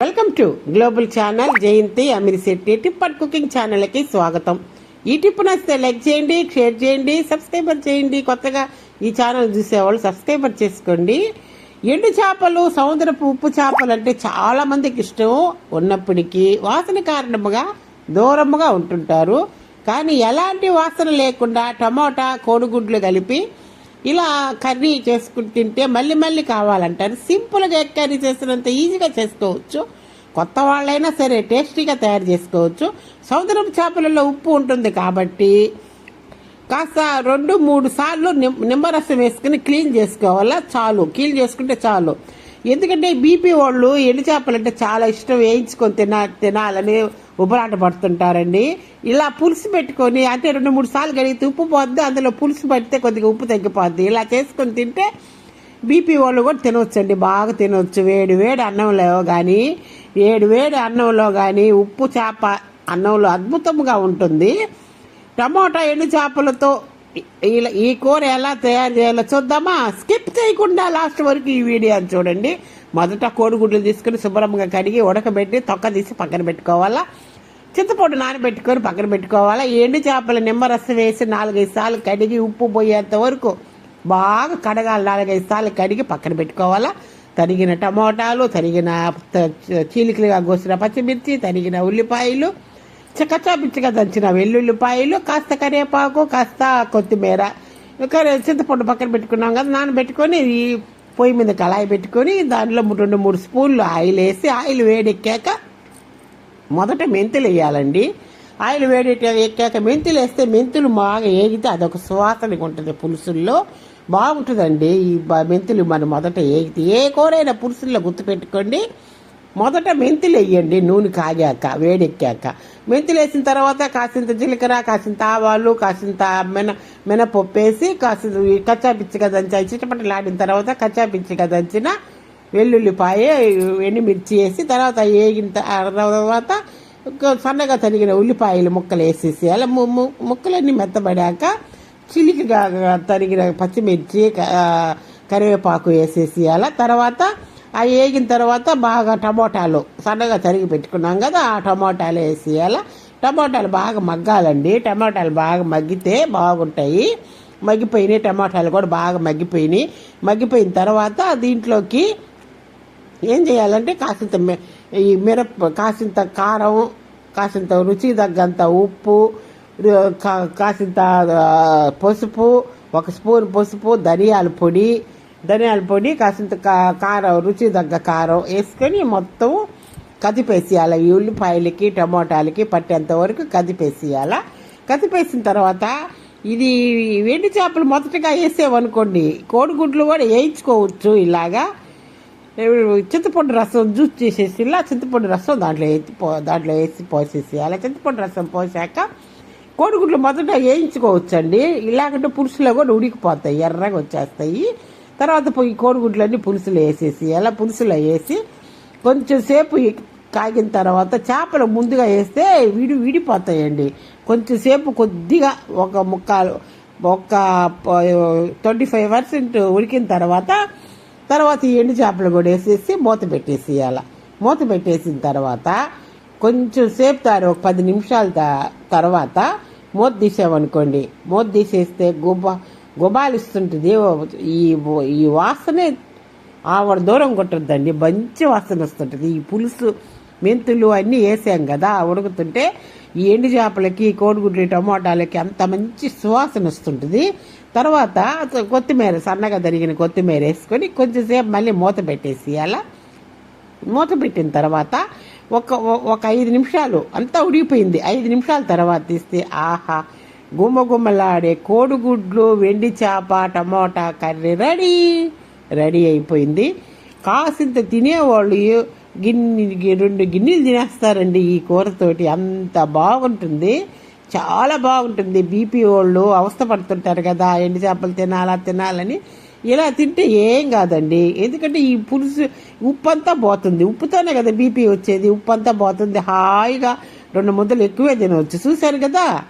Welcome to global channel Jayanthi Amirisetty tip and cooking ఛానల్కి స్వాగతం. ఈ టిప్ నచ్చితే లైక్ చేయండి షేర్ చేయండి సబ్స్క్రైబర్ చేయండి. కొత్తగా ఈ ఛానల్ చూసేవాళ్ళు సబ్స్క్రైబర్ చేసుకోండి. ఎండు చేపలు సముద్రపు ఉప్పు చేపలు అంటే చాలా మందికి ఇష్టం. ఉన్నప్పటికీ వాసన కారణముగా దూరముగా ఉంటుంటారు. కానీ ఎలాంటి వాసన లేకుండా టమోటా కోడిగుడ్లు కలిపి ఇలా కర్రీ చేసుకుని తింటే మళ్ళీ మళ్ళీ కావాలంటారు. సింపుల్గా ఎగ్ కర్రీ చేసినంత ఈజీగా చేసుకోవచ్చు. కొత్త వాళ్ళైనా సరే టేస్టీగా తయారు చేసుకోవచ్చు. సముద్రం చేపలలో ఉప్పు ఉంటుంది కాబట్టి కాస్త రెండు మూడు సార్లు నిమ్మరసం వేసుకుని క్లీన్ చేసుకోవాలా? చాలు. క్లీన్ చేసుకుంటే చాలు. ఎందుకంటే బీపీ వాళ్ళు ఎండు చేపలు అంటే చాలా ఇష్టం వేయించుకొని తిన తినాలని ఉబరాట పడుతుంటారండి. ఇలా పులుసు పెట్టుకొని అంటే రెండు మూడు సార్లు కడిగితే ఉప్పు పోద్ది అందులో పులుసు పడితే కొద్దిగా ఉప్పు తగ్గిపోద్ది. ఇలా చేసుకొని తింటే బీపీ వాళ్ళు కూడా తినవచ్చండి బాగా తినవచ్చు వేడి వేడి అన్నంలో కానీ ఏడు వేడి అన్నంలో కానీ ఉప్పు చేప అన్నంలో అద్భుతంగా ఉంటుంది. టమోటా ఎండు చేపలతో ఇలా ఈ కూర ఎలా తయారు చేయాలో చూద్దామా? స్కిప్ చేయకుండా లాస్ట్ వరకు ఈ వీడియోని చూడండి. మొదట కోడిగుడ్లు తీసుకుని శుభ్రంగా కడిగి ఉడకబెట్టి తొక్క తీసి పక్కన పెట్టుకోవాలా? చింతపొట్టు నానబెట్టుకొని పక్కన పెట్టుకోవాలా? ఎండు చేపల నిమ్మరసం వేసి నాలుగైదు సార్లు కడిగి ఉప్పు పోయేంత వరకు బాగా కడగాలి నాలుగైదు సార్లు కడిగి పక్కన పెట్టుకోవాలా? తరిగిన టమోటాలు తరిగిన చీలికలుగా కోసిన పచ్చిమిర్చి తరిగిన ఉల్లిపాయలు చిక్కచా పిచ్చిగా దంచిన వెల్లుల్లిపాయలు కాస్త కరివేపాకు కాస్త కొత్తిమీర. కరే- చింతపండు పక్కన పెట్టుకున్నాం కదా నానబెట్టుకొని ఈ పొయ్యి మీద కళాయి పెట్టుకొని దాంట్లో రెండు మూడు స్పూన్లు ఆయిల్ వేసి ఆయిల్ వేడెక్కాక మొదట మెంతులు వేయాలండి. ఆయిల్ వేడి ఎక్కాక మెంతులు వేస్తే మెంతులు బాగా ఏగితే అదొక సువాసనగా ఉంటుంది పులుసుల్లో. బాగుంటుందండి. ఈ మెంతులు మనం మొదట ఏగితే ఏ కూరైనా పులుసుల్లో గుర్తుపెట్టుకోండి. మొదట మెంతులు వేయండి నూనె కాగాక వేడెక్కాక. మెంతులు వేసిన తర్వాత కాసింత జీలకర్ర కాసింత ఆవాలు కాసింత మిన మినపప్పు వేసి కాసింత కచ్చా పిచ్చిగా దంచి చిటపటలాడిన తర్వాత కచ్చా పిచ్చిగా దంచిన వెల్లుల్లిపాయ ఎండుమిర్చి వేసి తర్వాత వేగిన తర్వాత సన్నగా తరిగిన ఉల్లిపాయలు ముక్కలు వేసేసి అలా ముక్కలన్నీ మెత్తబడాక చిలికగా తరిగిన పచ్చిమిర్చి కరివేపాకు వేసేసి అలా తర్వాత అవి వేగిన తర్వాత బాగా టమోటాలు సన్నగా తరిగి పెట్టుకున్నాం కదా ఆ టమోటాలు వేసేయాల టమోటాలు బాగా మగ్గాలండి. టమోటాలు బాగా మగ్గితే బాగుంటాయి. మగ్గిపోయినాయి టమాటాలు కూడా బాగా మగ్గిపోయినాయి. మగ్గిపోయిన తర్వాత దీంట్లోకి ఏం చేయాలంటే కాసింత ఈ మిరప కాసింత కారం కాసింత రుచి తగ్గంత ఉప్పు కా- కాసింత పసుపు ఒక స్పూన్ పసుపు ధనియాల పొడి ధనియాల పొడి కాసింత కా- కారం రుచి తగ్గ కారం వేసుకొని మొత్తం కదిపేసేయాల. ఈ ఉల్లిపాయలకి టమోటాలకి పట్టేంత వరకు కదిపేసేయాల. కదిపేసిన తర్వాత ఇది వెండి చేపలు మొదటగా వేసేవనుకోండి కోడిగుడ్లు కూడా వేయించుకోవచ్చు ఇలాగా. చింతపండు రసం జ్యూస్ చేసేసి ఇలా చింతపండు రసం దాంట్లో ఎత్తి పో దాంట్లో వేసి పోసేసి చింతపండు రసం పోసాక కోడిగుడ్లు మొదట వేయించుకోవచ్చండి. ఇలాగంటే పులుసులో కూడా ఉడికిపోతాయి ఎర్రగా వచ్చేస్తాయి. తర్వాత పోయి కోడిగుడ్లన్నీ పులుసులో వేసేసి అలా పులుసులో వేసి కొంచెం సేపు కాగిన తర్వాత చేపలు ముందుగా వేస్తే విడి విడిపోతాయండి. కొంచెం సేపు కొద్దిగా ఒక ముక్కాలు ఒక ట్వంటీ ఫైవ్ పర్సెంట్ ఉడికిన తర్వాత తర్వాత ఈ ఎండు చేపలు కూడా వేసేసి మూత పెట్టేసేయాల. మూత పెట్టేసిన తర్వాత కొంచెం సేపు తారు ఒక పది నిమిషాల తర్వాత మూత తీసామనుకోండి. మూత తీసేస్తే గుబ్బ గుబాలిస్తుంటుంది ఈ ఈ వాసనే ఆవిడ దూరం కొట్టద్దండి. మంచి వాసన వస్తుంటుంది. ఈ పులుసు మెంతులు అన్నీ వేసాం కదా ఉడుకుతుంటే ఈ ఎండు చేపలకి కోడిగుడ్లు టమోటాలకి అంత మంచి సువాసన వస్తుంటుంది. తర్వాత కొత్తిమీర సన్నగా తరిగిన కొత్తిమీర వేసుకొని కొంచెంసేపు మళ్ళీ మూత పెట్టేసేయాల మూత పెట్టిన తర్వాత ఒక ఒక ఐదు నిమిషాలు అంతా ఉడిగిపోయింది ఐదు నిమిషాల తర్వాత తీస్తే ఆహా గుమ్మ కోడిగుడ్లు వెండి చేప టమోటా కర్రీ రెడీ. రెడీ అయిపోయింది. కాసింత తినేవాళ్ళు గిన్నె గి- రెండు గిన్నెలు తినేస్తారండి ఈ కూరతోటి. అంత బాగుంటుంది. చాలా బాగుంటుంది. బీపీ వాళ్ళు అవస్థ పడుతుంటారు కదా ఎండు చేపలు తినాలా తినాలని. ఇలా తింటే ఏం కాదండి. ఎందుకంటే ఈ పులుసు ఉప్పు అంతా పోతుంది. ఉప్పుతోనే కదా బీపీ వచ్చేది. ఉప్పు అంతా పోతుంది. హాయిగా రెండు ముద్దలు ఎక్కువే తినవచ్చు. చూశారు కదా?